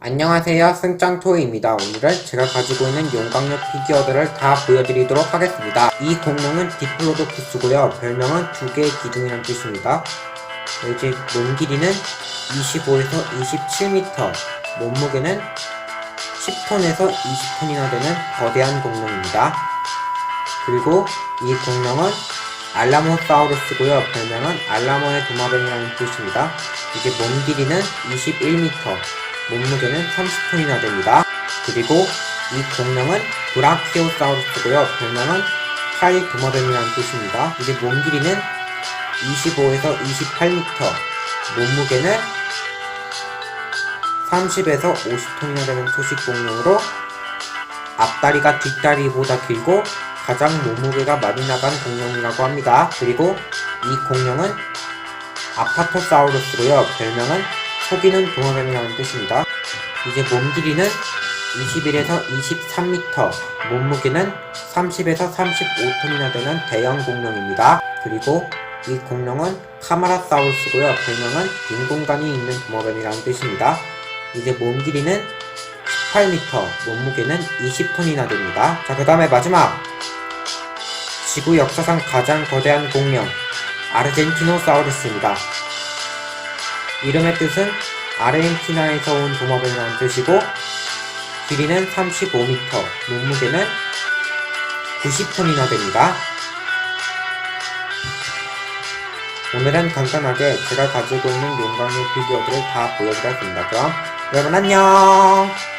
안녕하세요. 승짱토이입니다. 오늘은 제가 가지고 있는 용광로 피규어들을 다 보여드리도록 하겠습니다. 이 공룡은 디플로도쿠스고요. 별명은 두 개의 기둥이라는 뜻입니다. 이제 몸 길이는 25에서 27m 몸무게는 10톤에서 20톤이나 되는 거대한 공룡입니다. 그리고 이 공룡은 알라모사우루스고요. 별명은 알라모의 도마뱀이라는 뜻입니다. 이제 몸 길이는 21m 몸무게는 30톤이나 됩니다. 그리고 이 공룡은 브라키오사우루스고요. 별명은 파이 도마뱀이라는 뜻입니다. 이제 몸 길이는 25에서 28m, 몸무게는 30에서 50톤이나 되는 초식 공룡으로 앞다리가 뒷다리보다 길고 가장 몸무게가 많이 나간 공룡이라고 합니다. 그리고 이 공룡은 아파토사우루스고요. 별명은 속이는 도마뱀이라는 뜻입니다. 이제 몸 길이는 21에서 23m, 몸무게는 30에서 35톤이나 되는 대형 공룡입니다. 그리고 이 공룡은 카마라사우루스고요. 별명은 빈 공간이 있는 도마뱀이라는 뜻입니다. 이제 몸 길이는 18m, 몸무게는 20톤이나 됩니다. 자, 그 다음에 마지막! 지구 역사상 가장 거대한 공룡, 아르젠티노사우루스입니다. 이름의 뜻은 아르헨티나에서 온 도마뱀이라는 뜻이고 길이는 35m, 몸무게는 90톤이나 됩니다. 오늘은 간단하게 제가 가지고 있는 용광로 피규어들을 다 보여드렸습니다. 그럼 여러분 안녕!